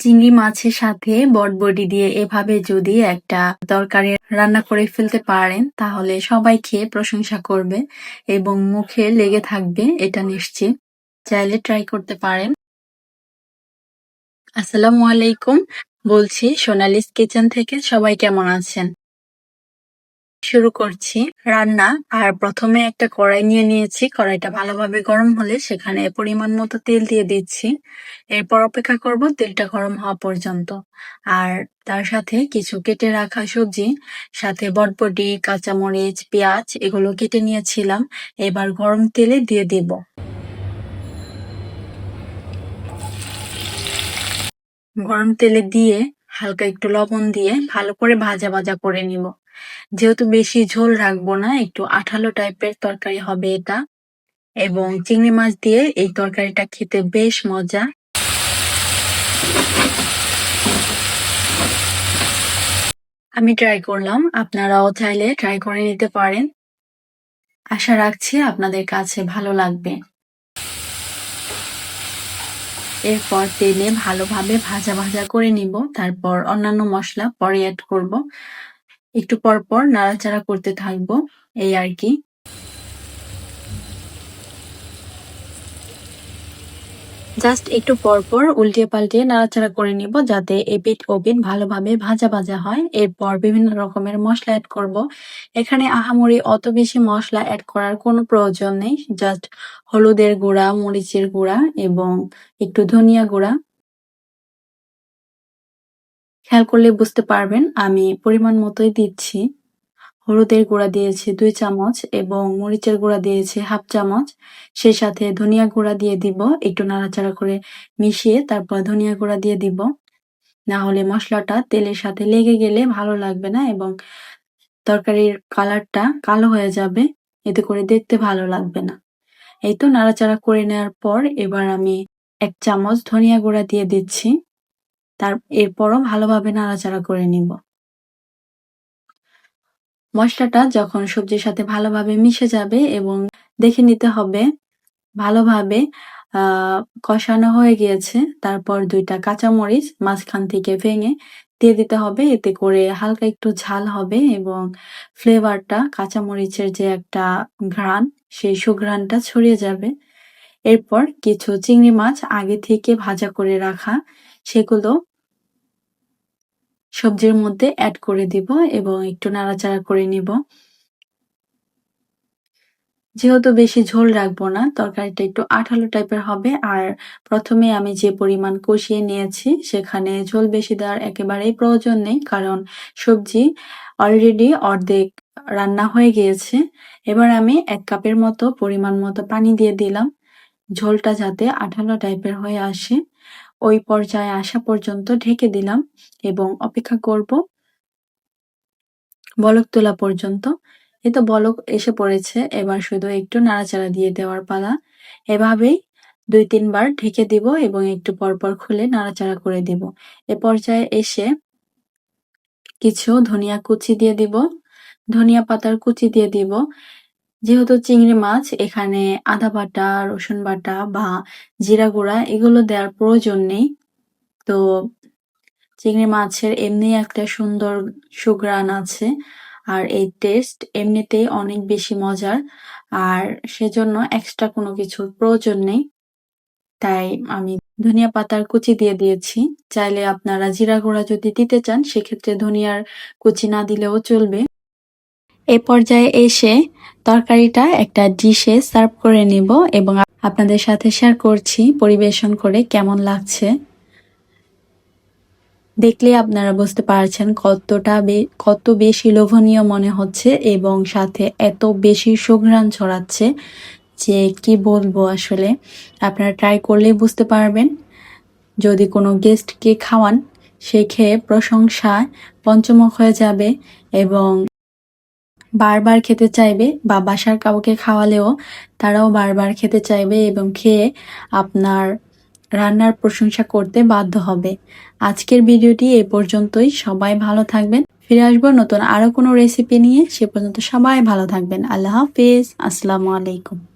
চিংড়ি মাছের সাথে বটবডি দিয়ে এভাবে যদি একটা তরকারি রান্না করে ফেলতে পারেন, তাহলে সবাই খেয়ে প্রশংসা করবে এবং মুখে লেগে থাকবে, এটা নিশ্চিত। চাইলে ট্রাই করতে পারেন। আসসালামু আলাইকুম। বলছি সোনালিস কিচেন থেকে সবাই কেমন আছেন? শুরু করছি। রান্না, আর প্রথমে একটা কড়াই নিয়ে নিয়েছি। কড়াইটা ভালোভাবে গরম হলে সেখানে পরিমাণ মতো তেল দিয়ে দিচ্ছি। এরপর অপেক্ষা করব তেলটা গরম হওয়া পর্যন্ত। আর তার সাথে কিছু কেটে রাখা সবজি, সাথে বটবটি, কাঁচামরিচ, পেঁয়াজ, এগুলো কেটে নিয়েছিলাম। এবার গরম তেলে দিয়ে দিব। গরম তেলে দিয়ে হালকা একটু লবণ দিয়ে ভালো করে ভাজা ভাজা করে নিব। যেহেতু বেশি ঝোল রাখব না, একটু আঠালো টাইপের তরকারি হবে এটা। এবং চিংড়ি মাছ দিয়ে এই তরকারিটা খেতে বেশ মজা। আমি ট্রাই করলাম, আপনারাও চাইলে ট্রাই করে নিতে পারেন। আশা রাখছি আপনাদের কাছে ভালো লাগবে। এরপর তেলে ভালোভাবে ভাজা ভাজা করে নিব, তারপর অন্যান্য মশলা পরে অ্যাড করব। একটু পর পর নাড়াচাড়া করতে থাকব, এই আর কি। জাস্ট একটু পর পর উল্টিয়ে পাল্টিয়ে নাড়াচাড়া করে নিব যাতে এপিট ওপিট ভালোভাবে ভাজা ভাজা হয়। এরপর বিভিন্ন রকমের মশলা অ্যাড করব। এখানে আহামরি অত বেশি মশলা অ্যাড করার কোনো প্রয়োজন নেই। জাস্ট হলুদের গুঁড়া, মরিচের গুঁড়া এবং একটু ধনিয়া গুঁড়া। খেয়াল করলে বুঝতে পারবেন, আমি পরিমাণ মতোই দিচ্ছি। হলুদের গুঁড়া দিয়েছি দুই চামচ এবং মরিচের গুঁড়া দিয়েছি হাফ চামচ। সেই সাথে ধনিয়া গুঁড়া দিয়ে দিব, একটু নাড়াচাড়া করে মিশিয়ে তারপর ধনিয়া গুঁড়া দিয়ে দিব। না হলে মশলাটা তেলের সাথে লেগে গেলে ভালো লাগবে না এবং তরকারির কালারটা কালো হয়ে যাবে, এতে করে দেখতে ভালো লাগবে না। এই তো নাড়াচাড়া করে নেওয়ার পর এবার আমি এক চামচ ধনিয়া গুঁড়া দিয়ে দিচ্ছি। তার এরপরও ভালোভাবে নাড়াচাড়া করে নিব। মশলাটা যখন সবজির সাথে ভালোভাবে মিশে যাবে এবং দেখে নিতে হবে, ভালোভাবে কষানো হয়ে গিয়েছে, তারপর দুইটা কাঁচামরিচ মাঝখান থেকে ভেঙে দিয়ে দিতে হবে, এতে করে হালকা একটু ঝাল হবে এবং ফ্লেভারটা, কাঁচামরিচের যে একটা ঘ্রাণ, সেই সুঘ্রাণটা ছড়িয়ে যাবে। এরপর কিছু চিংড়ি মাছ আগে থেকে ভাজা করে রাখা, সেগুলো সবজির মধ্যে অ্যাড করে দিব এবং একটু নাড়াচাড়া করে নিব। যেহেতু বেশি ঝোল রাখব না, তরকারিটা একটু আঠালো টাইপের হবে। আর প্রথমে আমি যে পরিমাণ কষিয়ে নিয়েছি, সেখানে ঝোল বেশি দেওয়ার একেবারেই প্রয়োজন নেই, কারণ সবজি অলরেডি অর্ধেক রান্না হয়ে গিয়েছে। এবার আমি এক কাপের মতো পরিমাণ মতো পানি দিয়ে দিলাম। ঝোলটা যাতে আঠালো টাইপের হয়ে আসে। ওই পর্যায়ে আসা পর্যন্ত ঢেকে দিলাম এবং অপেক্ষা করব বলক তোলা পর্যন্ত। এই তো বলক এসে পড়েছে, এবার শুধু একটু নাড়াচাড়া দিয়ে দেওয়ার পালা। এভাবেই দুই তিনবার ঢেকে দিব এবং একটু পরপর খুলে নাড়াচাড়া করে দিব। এ পর্যায়ে এসে কিছু ধনিয়া কুচি দিয়ে দিব, ধনিয়া পাতার কুচি দিয়ে দিব। যেহেতু চিংড়ি মাছ, এখানে আদা বাটা, রসুন বাটা বা জিরা গুঁড়া, এগুলো দেওয়ার প্রয়োজন নেই। তো চিংড়ি মাছের এমনি একটা সুন্দর সুঘ্রাণ আছে আর এই টেস্ট এমনিতেই অনেক বেশি মজার আর সেজন্য এক্সট্রা কোনো কিছুর প্রয়োজন নেই। তাই আমি ধনিয়া পাতার কুচি দিয়ে দিয়েছি। চাইলে আপনারা জিরা গুঁড়া যদি দিতে চান, সেক্ষেত্রে ধনিয়ার কুচি না দিলেও চলবে। এ পর্যায়ে এসে তরকারিটা একটা ডিশে সার্ভ করে নিব এবং আপনাদের সাথে শেয়ার করছি পরিবেশন করে কেমন লাগছে। দেখলে আপনারা বুঝতে পারছেন কতটা কত বেশি লোভনীয় মনে হচ্ছে এবং সাথে এত বেশি সুঘ্রাণ ছড়াচ্ছে যে কি বলব আসলে। আপনারা ট্রাই করলেই বুঝতে পারবেন। যদি কোনো গেস্টকে খাওয়ান, সে খেয়ে প্রশংসা পঞ্চমুখ হয়ে যাবে এবং বারবার খেতে চাইবে বা বাসার কাউকে খাওয়ালেও তারাও বারবার খেতে চাইবে এবং খেয়ে আপনার রান্নার প্রশংসা করতে বাধ্য হবে। আজকের ভিডিওটি এ পর্যন্তই। সবাই ভালো থাকবেন। ফিরে আসব নতুন আরও কোনো রেসিপি নিয়ে। সে পর্যন্ত সবাই ভালো থাকবেন। আল্লাহ হাফিজ। আসসালামু আলাইকুম।